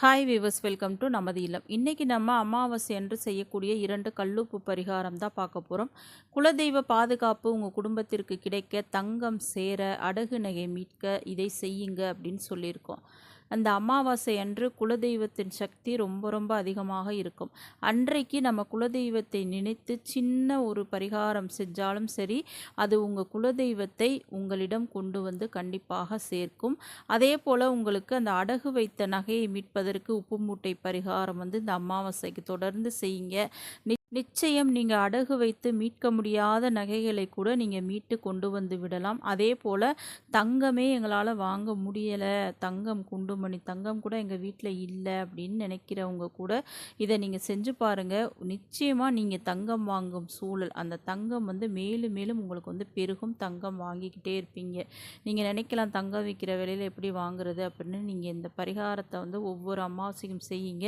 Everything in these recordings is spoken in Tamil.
ஹாய் வீவர்ஸ் வெல்கம் டு நமது இல்லம். இன்றைக்கி நம்ம அமாவாசை என்று செய்யக்கூடிய இரண்டு கல்லுப்பு பரிகாரம் தான் பார்க்க போகிறோம் குலதெய்வ பாதுகாப்பு உங்கள் குடும்பத்திற்கு கிடைக்க தங்கம் சேர அடகு நகை மீட்க இதை செய்யுங்க அப்படின்னு சொல்லியிருக்கோம். அந்த அமாவாசை அன்று குலதெய்வத்தின் சக்தி ரொம்ப ரொம்ப அதிகமாக இருக்கும். அன்றைக்கு நம்ம குலதெய்வத்தை நினைத்து சின்ன ஒரு பரிகாரம் செஞ்சாலும் சரி அது உங்கள் குலதெய்வத்தை உங்களிடம் கொண்டு வந்து கண்டிப்பாக சேர்க்கும். அதே போல் உங்களுக்கு அந்த அடகு வைத்த நகையை மீட்பதற்கு உப்பு மூட்டை பரிகாரம் வந்து இந்த அமாவாசைக்கு தொடர்ந்து செய்யுங்க. நிச்சயம் நீங்கள் அடகு வைத்து மீட்க முடியாத நகைகளை கூட நீங்கள் மீட்டு கொண்டு வந்து விடலாம். அதே போல் தங்கமே எங்களால் வாங்க முடியலை. தங்கம் குண்டுமணி தங்கம் கூட எங்கள் வீட்டில் இல்லை அப்படின்னு நினைக்கிறவங்க கூட இதை நீங்கள் செஞ்சு பாருங்கள் நிச்சயமாக நீங்கள் தங்கம் வாங்கும் சூழல் அந்த தங்கம் வந்து மேலும் மேலும் உங்களுக்கு வந்து பெருகும் தங்கம் வாங்கிக்கிட்டே இருப்பீங்க. நீங்கள் நினைக்கலாம் தங்கம் விற்கிற விலையில் எப்படி வாங்குறது அப்படின்னு நீங்கள் இந்த பரிகாரத்தை வந்து ஒவ்வொரு அமாவாசையும் செய்யுங்க.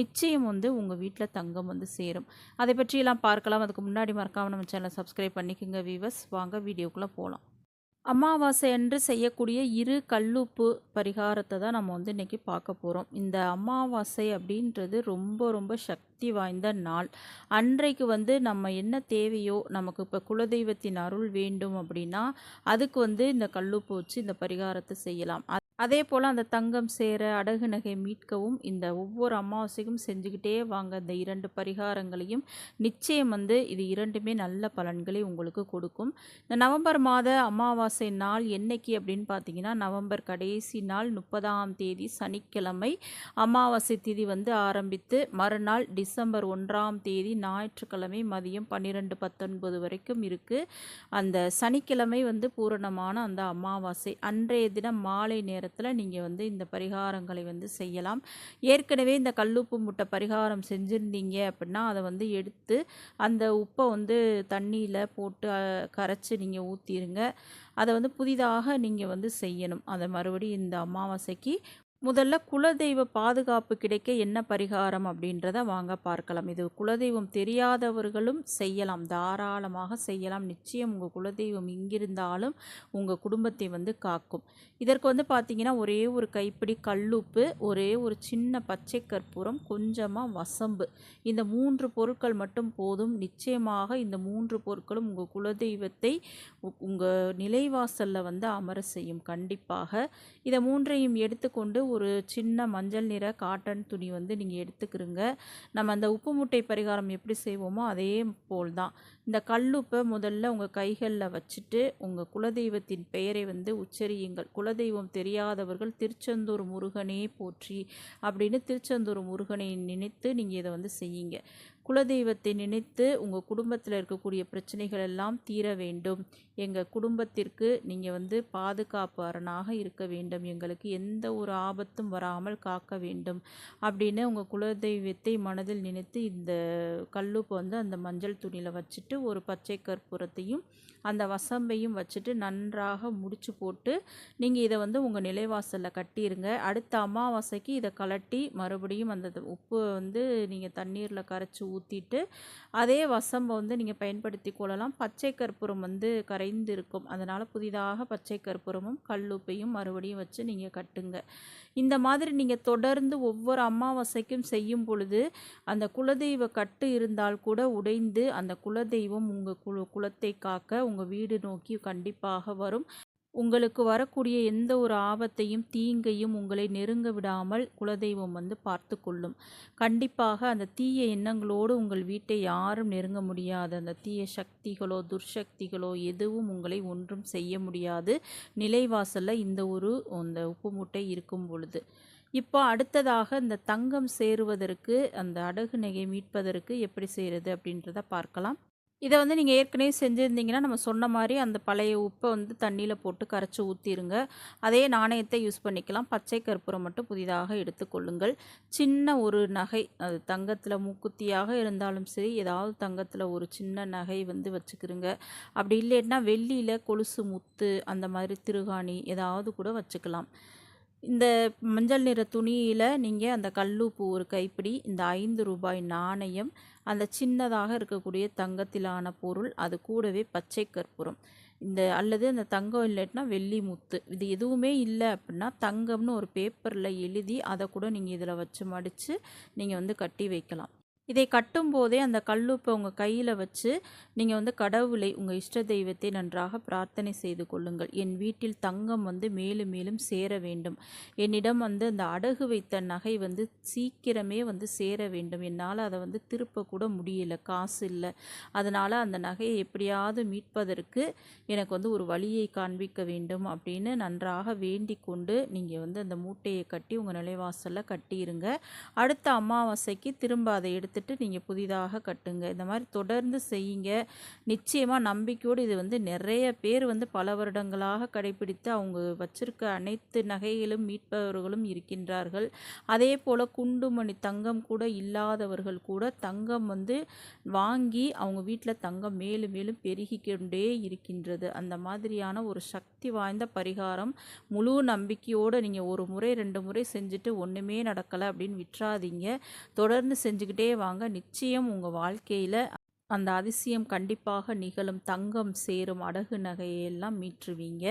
நிச்சயம் வந்து உங்கள் வீட்டில் தங்கம் வந்து சேரும். அதை பற்றியெல்லாம் பார்க்கலாம். அதுக்கு முன்னாடி மறக்காமல் நம்ம சேனலை சப்ஸ்கிரைப் பண்ணிக்கோங்க வீவர்ஸ் வாங்க வீடியோக்குள்ளே போகலாம் அமாவாசை அன்று செய்யக்கூடிய இரு கல்லுப்பு பரிகாரத்தை தான் நம்ம வந்து இன்றைக்கி பார்க்க போகிறோம் இந்த அமாவாசை அப்படின்றது ரொம்ப ரொம்ப சக்தி வாய்ந்த நாள். அன்றைக்கு வந்து நம்ம என்ன தேவையோ நமக்கு இப்போ குலதெய்வத்தின் அருள் வேண்டும் அப்படின்னா அதுக்கு வந்து இந்த கல்லுப்பு வச்சு இந்த பரிகாரத்தை செய்யலாம். அதே போல் அந்த தங்கம் சேர அடகு நகை மீட்கவும் இந்த ஒவ்வொரு அமாவாசைக்கும் செஞ்சுக்கிட்டே வாங்க. இந்த இரண்டு பரிகாரங்களையும் நிச்சயம் வந்து இது இரண்டுமே நல்ல பலன்களை உங்களுக்கு கொடுக்கும். இந்த நவம்பர் மாத அமாவாசை நாள் என்னைக்கு அப்படின்னு பார்த்தீங்கன்னா நவம்பர் கடைசி நாள் முப்பதாம் தேதி சனிக்கிழமை. அமாவாசை திதி வந்து ஆரம்பித்து மறுநாள் டிசம்பர் ஒன்றாம் தேதி ஞாயிற்றுக்கிழமை மதியம் பன்னிரெண்டு பத்தொன்பது வரைக்கும் இருக்குது அந்த சனிக்கிழமை வந்து பூரணமான அந்த அமாவாசை. அன்றைய தினம் மாலை நேரத்தில் நேரத்தில் நீங்கள் வந்து இந்த பரிகாரங்களை வந்து செய்யலாம். ஏற்கனவே இந்த கல்லுப்பு முட்டை பரிகாரம் செஞ்சுருந்தீங்க அப்படின்னா அதை வந்து எடுத்து அந்த உப்பை வந்து தண்ணியில் போட்டு கரைச்சி நீங்கள் ஊற்றிடுங்க அதை வந்து புதிதாக நீங்கள் வந்து செய்யணும். அதை மறுபடியும் இந்த அமாவாசைக்கு முதல்ல குலதெய்வ பாதுகாப்பு கிடைக்க என்ன பரிகாரம் அப்படின்றத வாங்க பார்க்கலாம். இது குலதெய்வம் தெரியாதவர்களும் செய்யலாம். தாராளமாக செய்யலாம். நிச்சயம் உங்கள் குலதெய்வம் இங்கிருந்தாலும் உங்கள் குடும்பத்தை வந்து காக்கும். இதற்கு வந்து பார்த்தீங்கன்னா ஒரே ஒரு கைப்பிடி கல்லுப்பு ஒரே ஒரு சின்ன பச்சை கற்பூரம் கொஞ்சமாக வசம்பு. இந்த மூன்று பொருட்கள் மட்டும் போதும். நிச்சயமாக இந்த மூன்று பொருட்களும் உங்கள் குலதெய்வத்தை உங்கள் நிலைவாசலில் வந்து அமர செய்யும். கண்டிப்பாக இதை மூன்றையும் எடுத்துக்கொண்டு ஒரு சின்ன மஞ்சள் நிற காட்டன் துணி வந்து நீங்கள் எடுத்துக்கிறோங்க. நம்ம அந்த உப்பு முட்டை பரிகாரம் எப்படி செய்வோமோ அதே போல் தான். இந்த கல்லுப்பை முதல்ல உங்கள் கைகளில் வச்சுட்டு உங்கள் குலதெய்வத்தின் பெயரை வந்து உச்சரியுங்கள். குலதெய்வம் தெரியாதவர்கள் திருச்செந்தூர் முருகனே போற்றி அப்படின்னு திருச்செந்தூர் முருகனை நினைத்து நீங்கள் இதை வந்து செய்யுங்க. குலதெய்வத்தை நினைத்து உங்கள் குடும்பத்தில் இருக்கக்கூடிய பிரச்சனைகள் எல்லாம் தீர வேண்டும். எங்கள் குடும்பத்திற்கு நீங்கள் வந்து பாதுகாப்பு அரணாக இருக்க வேண்டும். எங்களுக்கு எந்த ஒரு ஆபத்தும் வராமல் காக்க வேண்டும். அப்படின்னு உங்கள் குலதெய்வத்தை மனதில் நினைத்து இந்த கல்லுப்பு வந்து அந்த மஞ்சள் துணியில் வச்சுட்டு ஒரு பச்சை கற்பூரத்தையும் அந்த வசம்பையும் வச்சுட்டு நன்றாக முடிச்சு போட்டு நீங்கள் இதை வந்து உங்கள் நிலைவாசலில் கட்டிடுங்க அடுத்த அமாவாசைக்கு இதை கலட்டி மறுபடியும் அந்த உப்பு வந்து நீங்கள் தண்ணீரில் கரைச்சி ஊற்றிட்டு அதே வசம்பை வந்து நீங்கள் பயன்படுத்தி கொள்ளலாம். பச்சை கற்பூரம் வந்து கரைந்து இருக்கும் அதனால் புதிதாக பச்சை கற்பூரமும் கல்லுப்பையும் மறுபடியும் வச்சு நீங்கள் கட்டுங்க. இந்த மாதிரி நீங்கள் தொடர்ந்து ஒவ்வொரு அமாவாசைக்கும் செய்யும் பொழுது அந்த குலதெய்வ கட்டு இருந்தால் கூட உடைந்து அந்த குலதெய்வம் உங்கள் குல குலத்தை காக்க உங்கள் வீடு நோக்கி கண்டிப்பாக வரும். உங்களுக்கு வரக்கூடிய எந்த ஒரு ஆபத்தையும் தீங்கையும் உங்களை நெருங்க விடாமல் குலதெய்வம் வந்து பார்த்து கொள்ளும். கண்டிப்பாக அந்த தீய எண்ணங்களோடு உங்கள் வீட்டை யாரும் நெருங்க முடியாது. அந்த தீய சக்திகளோ துர்சக்திகளோ எதுவும் உங்களை ஒன்றும் செய்ய முடியாது. நிலைவாசலில் இந்த ஒரு அந்த உப்பு மூட்டை இருக்கும் பொழுது. இப்போ அடுத்ததாக இந்த தங்கம் சேருவதற்கு அந்த அடகு நகை மீட்பதற்கு எப்படி செய்கிறது அப்படின்றத பார்க்கலாம். இதை வந்து நீங்கள் ஏற்கனவே செஞ்சுருந்தீங்கன்னா நம்ம சொன்ன மாதிரி அந்த பழைய உப்பை வந்து தண்ணியில் போட்டு கரைச்சி ஊற்றிடுங்க அதே நாணயத்தை யூஸ் பண்ணிக்கலாம். பச்சை கற்பூரம் மட்டும் புதிதாக எடுத்துக்கொள்ளுங்கள் சின்ன ஒரு நகை அது தங்கத்தில் மூக்குத்தியாக இருந்தாலும் சரி ஏதாவது தங்கத்தில் ஒரு சின்ன நகை வந்து வச்சுக்கிறோங்க அப்படி இல்லைன்னா வெள்ளியில் கொலுசு முத்து அந்த மாதிரி திருகாணி ஏதாவது கூட வச்சுக்கலாம். இந்த மஞ்சள் நிற துணியில் நீங்கள் அந்த கல்லுப்பு ஒரு கைப்பிடி இந்த ஐந்து ரூபாய் நாணயம் அந்த சின்னதாக இருக்கக்கூடிய தங்கத்திலான பொருள் அது கூடவே பச்சை கற்பூரம். இந்த அல்லது அந்த தங்கம் இல்லாட்டினா வெள்ளி முத்து. இது எதுவுமே இல்லை அப்படின்னா தங்கம்னு ஒரு பேப்பரில் எழுதி அதை கூட நீங்கள் இதில் வச்சு மடித்து நீங்கள் வந்து கட்டி வைக்கலாம். இதை கட்டும்போதே அந்த கல்லுப்பை உங்கள் கையில் வச்சு நீங்கள் வந்து கடவுளை உங்கள் இஷ்ட தெய்வத்தை நன்றாக பிரார்த்தனை செய்து கொள்ளுங்கள். என் வீட்டில் தங்கம் வந்து மேலும் மேலும் சேர வேண்டும். என்னிடம் வந்து அந்த அடகு வைத்த நகை வந்து சீக்கிரமே வந்து சேர வேண்டும். என்னால் அதை வந்து திருப்ப கூட முடியல காசு இல்லை. அதனால் அந்த நகையை எப்படியாவது மீட்பதற்கு எனக்கு வந்து ஒரு வழியை காண்பிக்க வேண்டும் அப்படின்னு நன்றாக வேண்டி கொண்டு நீங்கள் வந்து அந்த மூட்டையை கட்டி உங்கள் நிலைவாசலில் கட்டியிருங்க. அடுத்த அமாவாசைக்கு திரும்ப அதை எடுத்து எடுத்துட்டு நீங்கள் புதிதாக கட்டுங்க. இந்த மாதிரி தொடர்ந்து செய்யுங்க. நிச்சயமாக நம்பிக்கையோடு இது வந்து நிறைய பேர் வந்து பல வருடங்களாக கடைபிடித்து அவங்க வச்சிருக்க அனைத்து நகைகளும் மீட்பவர்களும் இருக்கின்றார்கள். அதே போல் குண்டுமணி தங்கம் கூட இல்லாதவர்கள் கூட தங்கம் வந்து வாங்கி அவங்க வீட்டில் தங்கம் மேலும் மேலும் பெருகிக்கொண்டே இருக்கின்றது. அந்த மாதிரியான ஒரு சக்தி வாய்ந்த பரிகாரம் முழு நம்பிக்கையோடு நீங்கள் ஒரு முறை ரெண்டு முறை செஞ்சுட்டு ஒன்றுமே நடக்கலை அப்படின்னு விட்டுறாதீங்க. தொடர்ந்து செஞ்சுக்கிட்டே வாங்க நிச்சயம் உங்கள் வாழ்க்கையில் அந்த அதிசயம் கண்டிப்பாக நிகழும். தங்கம் சேரும் அடகு நகையெல்லாம் மீற்றுவீங்க.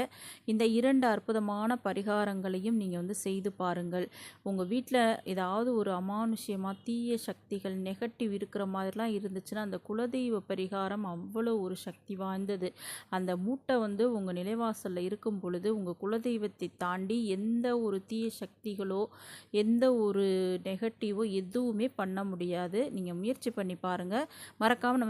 இந்த இரண்டு அற்புதமான பரிகாரங்களையும் நீங்கள் வந்து செய்து பாருங்கள். உங்கள் வீட்டில் ஏதாவது ஒரு அமானுஷ்யமாக தீய சக்திகள் நெகட்டிவ் இருக்கிற மாதிரிலாம் இருந்துச்சுன்னா அந்த குலதெய்வ பரிகாரம் அவ்வளோ ஒரு சக்தி வாய்ந்தது. அந்த மூட்டை வந்து உங்கள் நிலைவாசலில் இருக்கும் பொழுது உங்கள் குலதெய்வத்தை தாண்டி எந்த ஒரு தீய சக்திகளோ எந்த ஒரு நெகட்டிவோ எதுவுமே பண்ண முடியாது. நீங்கள் முயற்சி பண்ணி பாருங்கள் மறக்காமல்